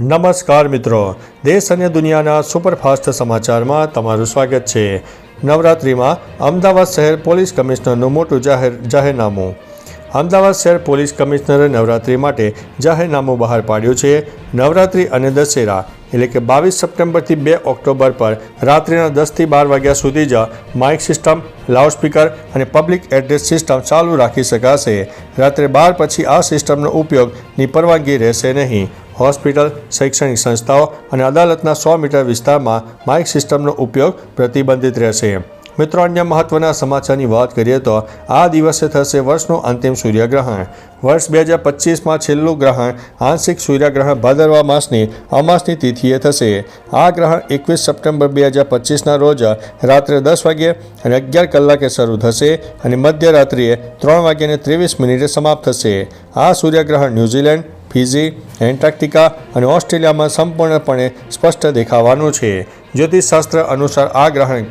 નમસ્કાર મિત્રો. દેશ અને દુનિયાના સુપરફાસ્ટ સમાચારમાં તમારું સ્વાગત છે. નવરાત્રિમાં અમદાવાદ શહેર પોલીસ કમિશનરનું મોટું જાહેર, જાહેરનામું. અમદાવાદ શહેર પોલીસ કમિશનરે નવરાત્રિ માટે જાહેરનામું બહાર પાડ્યું છે. નવરાત્રિ અને દશેરા, એટલે કે બાવીસ સપ્ટેમ્બરથી બે ઓક્ટોબર પર રાત્રિના દસથી બાર વાગ્યા સુધી જ માઇક સિસ્ટમ, લાઉડસ્પીકર અને પબ્લિક એડ્રેસ સિસ્ટમ ચાલુ રાખી શકાશે. રાત્રે બાર પછી આ સિસ્ટમનો ઉપયોગની પરવાનગી રહેશે નહીં. હોસ્પિટલ, શૈક્ષણિક સંસ્થાઓ અને અદાલતના સો મીટર વિસ્તારમાં માઇક સિસ્ટમનો ઉપયોગ પ્રતિબંધિત રહેશે. મિત્રો, અન્ય મહત્વના સમાચારની વાત કરીએ તો આ દિવસે થશે વર્ષનું અંતિમ સૂર્યગ્રહણ. વર્ષ બે હજાર પચીસમાં છેલ્લું ગ્રહણ આંશિક સૂર્યગ્રહણ ભાદરવા માસની અમાસની તિથિએ થશે. આ ગ્રહણ એકવીસ સપ્ટેમ્બર બે હજાર પચીસના રોજ રાત્રે દસ વાગ્યે અને અગિયાર કલાકે શરૂ થશે અને મધ્યરાત્રિએ ત્રણ વાગ્યાને ત્રેવીસ મિનિટે સમાપ્ત થશે. આ સૂર્યગ્રહણ ન્યૂઝીલેન્ડ ફિઝી એન્ટાર્કટિકા અને ઓસ્ટ્રેલિયામાં સંપૂર્ણપણે સ્પષ્ટ દેખાવાનું છે. જ્યોતિષશાસ્ત્ર અનુસાર આ ગ્રહણ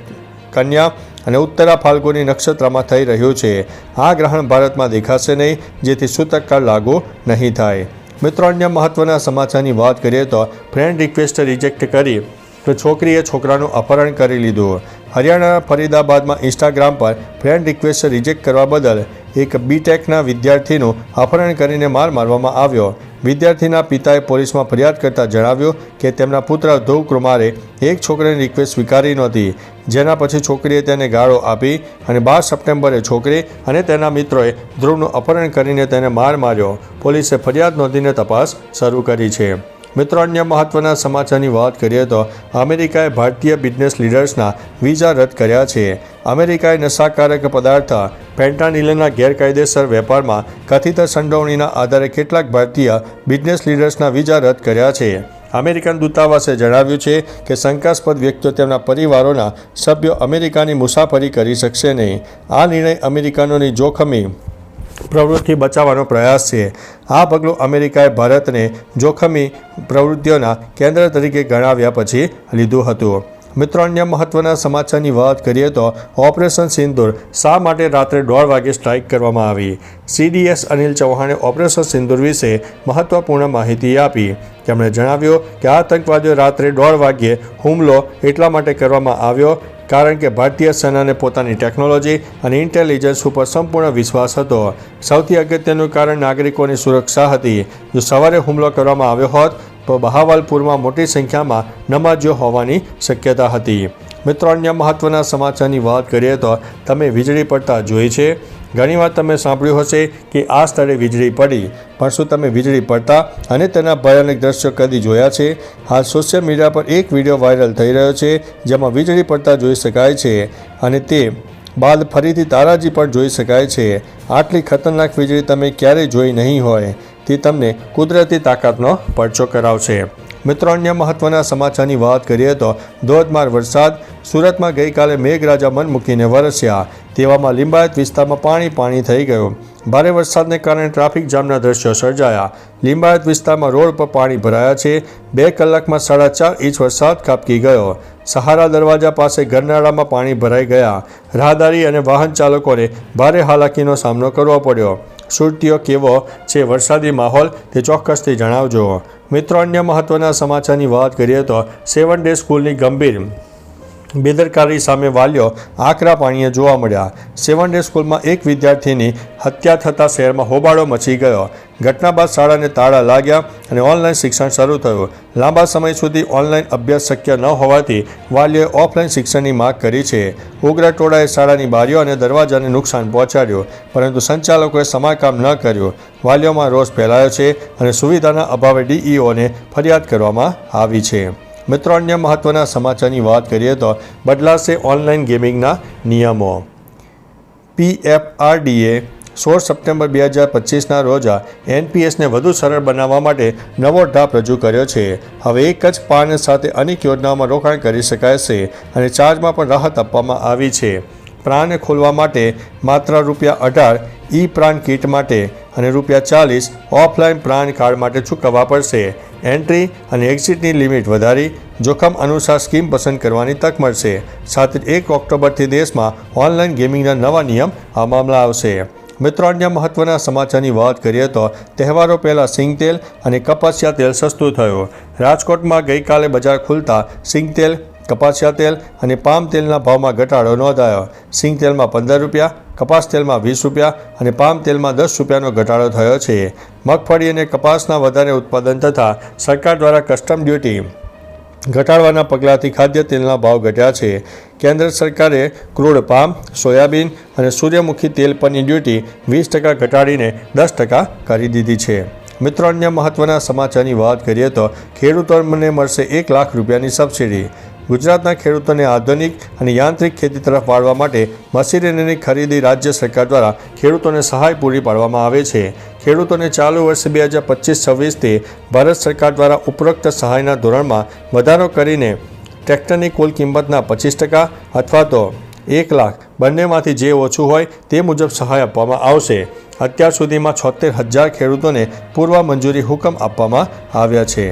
કન્યા અને ઉત્તરા ફાલ્ગુની નક્ષત્રમાં થઈ રહ્યું છે. આ ગ્રહણ ભારતમાં દેખાશે નહીં, જેથી સૂતકકાળ લાગુ નહીં થાય. મિત્રો, અન્ય મહત્વના સમાચારની વાત કરીએ તો ફ્રેન્ડ રિક્વેસ્ટ રિજેક્ટ કરી તો છોકરીએ છોકરાનું અપહરણ કરી લીધું. હરિયાણાના ફરીદાબાદમાં ઇન્સ્ટાગ્રામ પર ફ્રેન્ડ રિક્વેસ્ટ રિજેક્ટ કરવા બદલ એક બીટેકના વિદ્યાર્થીનું અપહરણ કરીને માર મારવામાં આવ્યો. વિદ્યાર્થીના પિતાએ પોલીસમાં ફરિયાદ કરતાં જણાવ્યું કે તેમના પુત્ર ધ્રુવ કુમારે એક છોકરીની રિક્વેસ્ટ સ્વીકારી નહોતી. જેના પછી છોકરીએ તેને ગાળો આપી અને બાર સપ્ટેમ્બરે છોકરી અને તેના મિત્રોએ ધ્રુવનું અપહરણ કરીને તેને માર માર્યો. પોલીસે ફરિયાદ નોંધીને તપાસ શરૂ કરી છે. મિત્રો, અન્ય મહત્વના સમાચારની વાત કરીએ તો અમેરિકાએ ભારતીય બિઝનેસ લીડર્સના વિઝા રદ કર્યા છે. અમેરિકાએ નશાકારક પદાર્થ ફેન્ટાનિલના ગેરકાયદેસર વેપારમાં કથિત સંડોવણીના આધારે કેટલાક ભારતીય બિઝનેસ લીડર્સના વિઝા રદ કર્યા છે. અમેરિકન દૂતાવાસે જણાવ્યું છે કે શંકાસ્પદ વ્યક્તિઓ તેમના પરિવારોના સભ્યો અમેરિકાની મુસાફરી કરી શકશે નહીં. આ નિર્ણય અમેરિકનોની જોખમી પ્રવૃત્તિ બચાવવાનો પ્રયાસ છે. આ પગલું અમેરિકાએ ભારતને જોખમી પ્રવૃત્તિઓના કેન્દ્ર તરીકે ગણાવ્યા પછી લીધું હતું. મિત્રો, અન્ય મહત્વના સમાચારની વાત કરીએ તો ઓપરેશન સિંદૂર શા માટે રાત્રે દોઢ વાગે સ્ટ્રાઇક કરવામાં આવી? સીડીએસ અનિલ ચૌહાણે ઓપરેશન સિંદૂર વિશે મહત્વપૂર્ણ માહિતી આપી. તેમણે જણાવ્યું કે આતંકવાદીઓ રાત્રે દોઢ વાગ્યે હુમલો એટલા માટે કરવામાં આવ્યો કારણ કે ભારતીય સેનાને પોતાની ટેકનોલોજી અને ઇન્ટેલિજન્સ ઉપર સંપૂર્ણ વિશ્વાસ હતો. સૌથી અગત્યનું કારણ નાગરિકોની સુરક્ષા હતી. જો સવારે હુમલો કરવામાં આવ્યો હોત, તો બહાવલપુરમાં મોટી સંખ્યામાં નમાજીઓ હોવાની શક્યતા હતી. મિત્રો, અન્ય મહત્વના સમાચારની વાત કરીએ તો તમે વીજળી પડતા જોઈ છે. ઘણીવાર તમે સાંભળ્યું હશે કે આ સ્થળે વીજળી પડી, પણ શું તમે વીજળી પડતા અને તેના ભયાનક દ્રશ્યો કદી જોયા છે? હાલ સોશિયલ મીડિયા પર એક વીડિયો વાયરલ થઈ રહ્યો છે, જેમાં વીજળી પડતા જોઈ શકાય છે અને તે બાદ ફરીથી તારાજી પણ જોઈ શકાય છે. આટલી ખતરનાક વીજળી તમે ક્યારેય જોઈ નહીં હોય, તે તમને કુદરતી તાકાતનો પરચો કરાવશે. મિત્રો, અન્ય મહત્વના સમાચારની વાત કરીએ તો ધોધમાર વરસાદ. સુરતમાં ગઈકાલે મેઘરાજા મન મૂકીને વરસ્યા. તેવામાં લિંબાયત વિસ્તારમાં પાણી પાણી થઈ ગયું. ભારે વરસાદને કારણે ટ્રાફિક જામના દ્રશ્યો સર્જાયા. લિંબાયત વિસ્તારમાં રોડ પર પાણી ભરાયા છે. બે કલાકમાં સાડા ચાર ઇંચ વરસાદ કાપકી ગયો. સહારા દરવાજા પાસે ગરનાળામાં પાણી ભરાઈ ગયા. રાહદારી અને વાહન ચાલકોને ભારે હાલાકીનો સામનો કરવો પડ્યો. સુરતીઓ કેવો છે વરસાદી માહોલ તે ચોક્કસથી જણાવજો. મિત્રો, અન્ય મહત્વના સમાચારની વાત કરીએ તો સેવન ડે સ્કૂલની ગંભીર બેદરકારી સામે વાલીઓ આકરા પાણીએ જોવા મળ્યા. સેવન ડે સ્કૂલમાં એક વિદ્યાર્થીની હત્યા થતાં શહેરમાં હોબાળો મચી ગયો. ઘટના બાદ શાળાને તાળા લાગ્યા અને ઓનલાઈન શિક્ષણ શરૂ થયું. લાંબા સમય સુધી ઓનલાઈન અભ્યાસ શક્ય ન હોવાથી વાલીઓએ ઓફલાઈન શિક્ષણની માગ કરી છે. ઉગ્ર ટોળાએ શાળાની બારીઓ અને દરવાજાને નુકસાન પહોંચાડ્યું, પરંતુ સંચાલકોએ સમારકામ ન કર્યું. વાલીઓમાં રોષ ફેલાયો છે અને સુવિધાના અભાવે ડીઈઓને ફરિયાદ કરવામાં આવી છે. મિત્રો, અન્ય મહત્વના સમાચારની વાત કરીએ તો બદલાશે ઓનલાઈન ગેમિંગના નિયમો. પીએફઆરડીએ સોળ સપ્ટેમ્બર બે હજાર પચીસના રોજ એનપીએસને વધુ સરળ બનાવવા માટે નવો ઢાપ રજૂ કર્યો છે. હવે એક જ પાન સાથે અનેક યોજનાઓમાં રોકાણ કરી શકાય છે અને ચાર્જમાં પણ રાહત આપવામાં આવી છે. પ્રાણ ખોલવા માટે માત્ર રૂપિયા અઢાર ઈ પ્રાણ કીટ માટે અને રૂપિયા ચાલીસ ઓફલાઈન પ્રાણ કાર્ડ માટે ચૂકવવા પડશે. એન્ટ્રી અને એક્ઝિટની લિમિટ વધારી જોખમ અનુસાર સ્કીમ પસંદ કરવાની તક મળશે. સાથે એક ઓક્ટોબરથી દેશમાં ઓનલાઈન ગેમિંગના નવા નિયમ અમલમાં આવશે. મિત્રો, અન્ય મહત્વના સમાચારની વાત કરીએ તો તહેવારો પહેલાં સિંગતેલ અને કપાસિયા તેલ સસ્તું થયું. રાજકોટમાં ગઈકાલે બજાર ખુલતા સિંગતેલ, કપાસિયા તેલ અને પામ તેલના ભાવમાં ઘટાડો નોંધાયો. સિંગ તેલમાં પંદર રૂપિયા કપાસ તેલમાં વીસ રૂપિયા અને પામ તેલમાં દસ રૂપિયાનો ઘટાડો થયો છે. મગફળી અને કપાસના વધારે ઉત્પાદન તથા સરકાર દ્વારા કસ્ટમ ડ્યુટી ઘટાડવાના પગલાંથી ખાદ્ય તેલના ભાવ ઘટ્યા છે. કેન્દ્ર સરકારે ક્રૂડ પામ, સોયાબીન અને સૂર્યમુખી તેલ પરની ડ્યુટી વીસ ટકા ઘટાડીને દસ ટકા કરી દીધી છે. મિત્રો, અન્ય મહત્વના સમાચારની વાત કરીએ તો ખેડૂતોને મળશે એક લાખ રૂપિયાની સબસિડી. ગુજરાતના ખેડૂતોને આધુનિક અને યાંત્રિક ખેતી તરફ વાળવા માટે મશીનરીની ખરીદી રાજ્ય સરકાર દ્વારા ખેડૂતોને સહાય પૂરી પાડવામાં આવે છે. ખેડૂતોને ચાલુ વર્ષ બે હજાર પચીસ છવ્વીસથી ભારત સરકાર દ્વારા ઉપરોક્ત સહાયના ધોરણમાં વધારો કરીને ટ્રેક્ટરની કુલ કિંમતના પચીસ ટકા અથવા તો એક લાખ બંનેમાંથી જે ઓછું હોય તે મુજબ સહાય આપવામાં આવશે. અત્યાર સુધીમાં છોતેર હજાર ખેડૂતોને પૂર્વ મંજૂરી હુકમ આપવામાં આવ્યા છે.